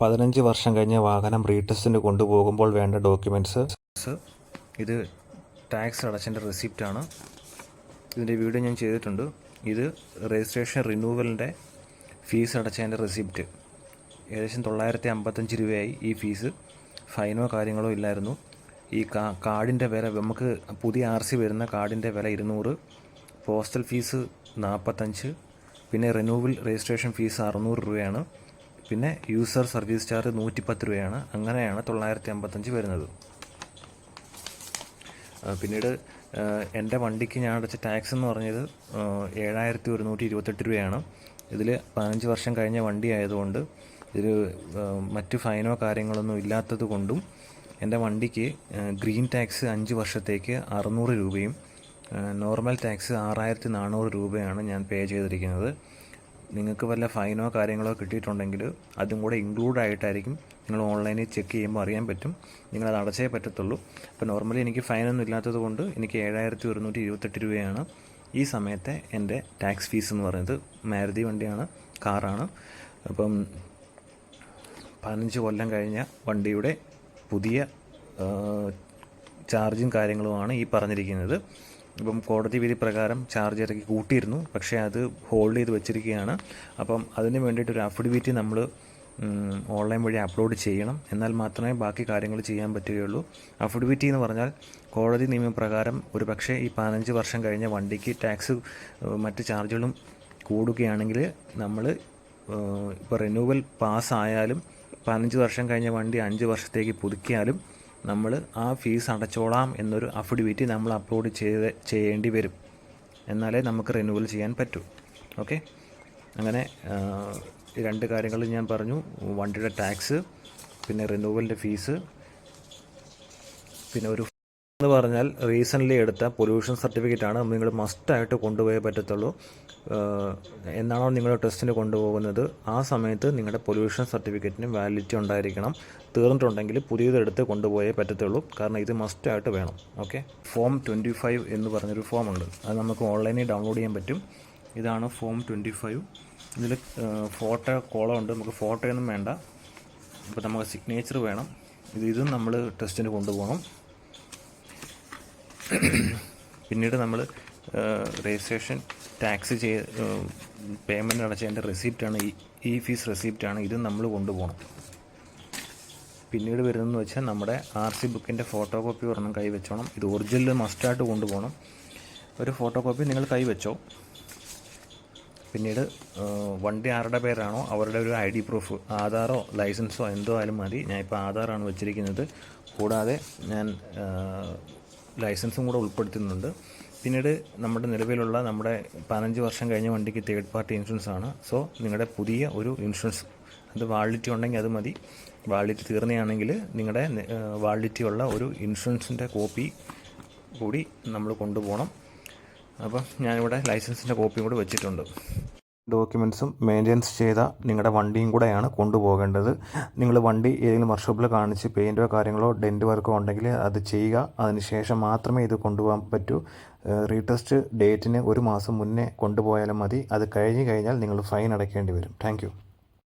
പതിനഞ്ച് വർഷം കഴിഞ്ഞ വാഹനം റീടെസ്റ്റിന് കൊണ്ടുപോകുമ്പോൾ വേണ്ട ഡോക്യുമെന്റ്സ് ഇത് ടാക്സ് അടച്ചതിന്റെ റെസിപ്റ്റാണ്. ഇതിന്റെ വീഡിയോ ഞാൻ ചെയ്തിട്ടുണ്ട്. ഇത് രജിസ്ട്രേഷൻ റിന്യൂവലിന്റെ ഫീസ് അടച്ചതിന്റെ റെസിപ്റ്റ്. ഏകദേശം തൊള്ളായിരത്തി അമ്പത്തഞ്ച് രൂപയായി ഈ ഫീസ്. ഫൈനോ കാര്യങ്ങളോ ഇല്ലായിരുന്നു. ഈ കാ കാർഡിന്റെ വില നമുക്ക് പുതിയ ആർ സി വരുന്ന കാർഡിന്റെ വില ഇരുന്നൂറ് പോസ്റ്റൽ ഫീസ് നാൽപ്പത്തഞ്ച് പിന്നെ റിന്യൂവൽ രജിസ്ട്രേഷൻ ഫീസ് അറുന്നൂറ് രൂപയാണ്. പിന്നെ യൂസർ സർവീസ് ചാർജ് നൂറ്റിപ്പത്ത് രൂപയാണ്. അങ്ങനെയാണ് തൊള്ളായിരത്തി അമ്പത്തഞ്ച് വരുന്നത് പിന്നീട് എന്റെ വണ്ടിക്ക് ഞാൻ അടച്ച ടാക്സ് എന്ന് പറഞ്ഞത് ഏഴായിരത്തി ഒരുന്നൂറ്റി ഇരുപത്തെട്ട് രൂപയാണ്. ഇതിൽ പതിനഞ്ച് വർഷം കഴിഞ്ഞ വണ്ടി ആയതുകൊണ്ട് ഇതിൽ മറ്റ് ഫൈനോ കാര്യങ്ങളൊന്നും ഇല്ലാത്തത് കൊണ്ടും എന്റെ വണ്ടിക്ക് ഗ്രീൻ ടാക്സ് അഞ്ച് വർഷത്തേക്ക് അറുന്നൂറ് രൂപയും നോർമൽ ടാക്സ് ആറായിരത്തി നാനൂറ് രൂപയാണ് ഞാൻ പേ ചെയ്തിരിക്കുന്നത്. നിങ്ങൾക്ക് വല്ല ഫൈനോ കാര്യങ്ങളോ കിട്ടിയിട്ടുണ്ടെങ്കിൽ അതും കൂടെ ഇൻക്ലൂഡ് ആയിട്ടായിരിക്കും നിങ്ങൾ ഓൺലൈനിൽ ചെക്ക് ചെയ്യുമ്പോൾ അറിയാൻ പറ്റും. നിങ്ങളത് അടച്ചേ പറ്റത്തുള്ളൂ. അപ്പോൾ നോർമലി എനിക്ക് ഫൈനൊന്നും ഇല്ലാത്തത് കൊണ്ട് എനിക്ക് ഏഴായിരത്തി ഒരുന്നൂറ്റി ഇരുപത്തെട്ട് രൂപയാണ് ഈ സമയത്തെ എന്റെ ടാക്സ് ഫീസ് എന്ന് പറയുന്നത്. മാരുതി വണ്ടിയാണ് കാറാണ് അപ്പം പതിനഞ്ച് കൊല്ലം കഴിഞ്ഞ വണ്ടിയുടെ പുതിയ ചാർജും കാര്യങ്ങളുമാണ് ഈ പറഞ്ഞിരിക്കുന്നത്. ഇപ്പം കോടതി വിധി പ്രകാരം ചാർജ് ഇറക്കി കൂട്ടിയിരുന്നു. പക്ഷേ അത് ഹോൾഡ് ചെയ്ത് വെച്ചിരിക്കുകയാണ്. അപ്പം അതിന് വേണ്ടിയിട്ടൊരു അഫിഡവിറ്റ് നമ്മൾ ഓൺലൈൻ വഴി അപ്ലോഡ് ചെയ്യണം. എന്നാൽ മാത്രമേ ബാക്കി കാര്യങ്ങൾ ചെയ്യാൻ പറ്റുകയുള്ളൂ. അഫിഡവിറ്റി എന്ന് പറഞ്ഞാൽ കോടതി നിയമപ്രകാരം ഒരു പക്ഷേ ഈ പതിനഞ്ച് വർഷം കഴിഞ്ഞ വണ്ടിക്ക് ടാക്സ് മറ്റ് ചാർജുകളും കൂടുകയാണെങ്കിൽ നമ്മൾ ഇപ്പോൾ റിന്യൂവൽ പാസ്സായാലും പതിനഞ്ച് വർഷം കഴിഞ്ഞ വണ്ടി അഞ്ച് വർഷത്തേക്ക് പുതുക്കിയാലും നമ്മൾ ആ ഫീസ് അടച്ചോളാം എന്നൊരു അഫിഡവിറ്റ് നമ്മൾ അപ്ലോഡ് ചെയ്ത് ചെയ്യേണ്ടി വരും. എന്നാലേ നമുക്ക് റിന്യൂവൽ ചെയ്യാൻ പറ്റൂ. ഓക്കെ അങ്ങനെ രണ്ട് കാര്യങ്ങൾ ഞാൻ പറഞ്ഞു. വണ്ടിയുടെ ടാക്സ് പിന്നെ റിന്യൂവലിന്റെ ഫീസ് പിന്നെ ഒരു എന്ന് പറഞ്ഞാൽ റീസെന്റ്ലി എടുത്ത പൊല്യൂഷൻ സർട്ടിഫിക്കറ്റ് ആണ് നിങ്ങൾ മസ്റ്റായിട്ട് കൊണ്ടുപോയേ പറ്റത്തുള്ളൂ. എന്നാണോ നിങ്ങൾ ടെസ്റ്റിന് കൊണ്ടുപോകുന്നത്? ആ സമയത്ത് നിങ്ങളുടെ പൊല്യൂഷൻ സർട്ടിഫിക്കറ്റിന് വാലിഡിറ്റി ഉണ്ടായിരിക്കണം. തീർന്നിട്ടുണ്ടെങ്കിൽ പുതിയതെടുത്ത് കൊണ്ടുപോയേ പറ്റത്തുള്ളൂ. കാരണം ഇത് മസ്റ്റായിട്ട് വേണം. ഓക്കെ ഫോം ട്വന്റി ഫൈവ് എന്ന് പറഞ്ഞൊരു ഫോം ഉണ്ട്. അത് നമുക്ക് ഓൺലൈനിൽ ഡൗൺലോഡ് ചെയ്യാൻ പറ്റും. ഇതാണ് ഫോം ട്വന്റി ഫൈവ് ഇതിൽ ഫോട്ടോ കോളം ഉണ്ട്. നമുക്ക് ഫോട്ടോയൊന്നും വേണ്ട. അപ്പോൾ നമുക്ക് സിഗ്നേച്ചർ വേണം. ഇത് ഇതും നമ്മൾ ടെസ്റ്റിന് കൊണ്ടുപോകണം. പിന്നീട് നമ്മൾ രജിസ്ട്രേഷൻ ടാക്സ് ചെയ്ത് പേയ്മെന്റ് അടച്ചതിന്റെ റെസിപ്റ്റാണ് ഈ ഈ ഫീസ് റെസിപ്റ്റാണ് ഇതും നമ്മൾ കൊണ്ടുപോകണം പിന്നീട് വരുന്നതെന്ന് വെച്ചാൽ നമ്മുടെ ആർ സി ബുക്കിന്റെ ഫോട്ടോ കോപ്പി ഒരെണ്ണം കൈ വെച്ചോണം. ഇത് ഒറിജിനൽ മസ്റ്റായിട്ട് കൊണ്ടുപോകണം ഒരു ഫോട്ടോ കോപ്പി നിങ്ങൾ കൈവച്ചോ പിന്നീട് വണ്ടി ആരുടെ പേരാണോ അവരുടെ ഒരു ഐ ഡി പ്രൂഫ് ആധാറോ ലൈസൻസോ എന്തോ ആയാലും മതി. ഞാൻ ഇപ്പോൾ ആധാറാണ് വെച്ചിരിക്കുന്നത്. കൂടാതെ ഞാൻ ലൈസൻസും കൂടെ ഉൾപ്പെടുത്തുന്നുണ്ട്. പിന്നീട് നമ്മുടെ നിലവിലുള്ള നമ്മുടെ പതിനഞ്ച് വർഷം കഴിഞ്ഞ വണ്ടിക്ക് തേർഡ് പാർട്ടി ഇൻഷുറൻസ് ആണ്. സോ നിങ്ങളുടെ പുതിയ ഒരു ഇൻഷുറൻസ് അത് വാളിറ്റി ഉണ്ടെങ്കിൽ അത് മതി. വാളിറ്റി തീർന്നെയാണെങ്കിൽ നിങ്ങളുടെ വാളിറ്റി ഉള്ള ഒരു ഇൻഷുറൻസിന്റെ കോപ്പി കൂടി നമ്മൾ കൊണ്ടുപോകണം. അപ്പം ഞാനിവിടെ ലൈസൻസിന്റെ കോപ്പിയും കൂടി വെച്ചിട്ടുണ്ട്. ഡോക്യുമെൻസും മെയിന്റെനൻസ് ചെയ്ത നിങ്ങളുടെ വണ്ടിയും കൂടെയാണ് കൊണ്ടുപോകേണ്ടത്. നിങ്ങൾ വണ്ടി ഏതെങ്കിലും വർക്ക്ഷോപ്പിൽ കാണിച്ച് പെയിന്റോ കാര്യങ്ങളോ ഡെന്റ് വർക്കോ ഉണ്ടെങ്കിൽ അത് ചെയ്യുക. അതിനുശേഷം മാത്രമേ ഇത് കൊണ്ടുപോകാൻ പറ്റൂ. റീടെസ്റ്റ് ഡേറ്റിന് ഒരു മാസം മുന്നേ കൊണ്ടുപോയാലും മതി. അത് കഴിഞ്ഞ് കഴിഞ്ഞാൽ നിങ്ങൾ ഫൈൻ അടയ്ക്കേണ്ടി വരും. താങ്ക്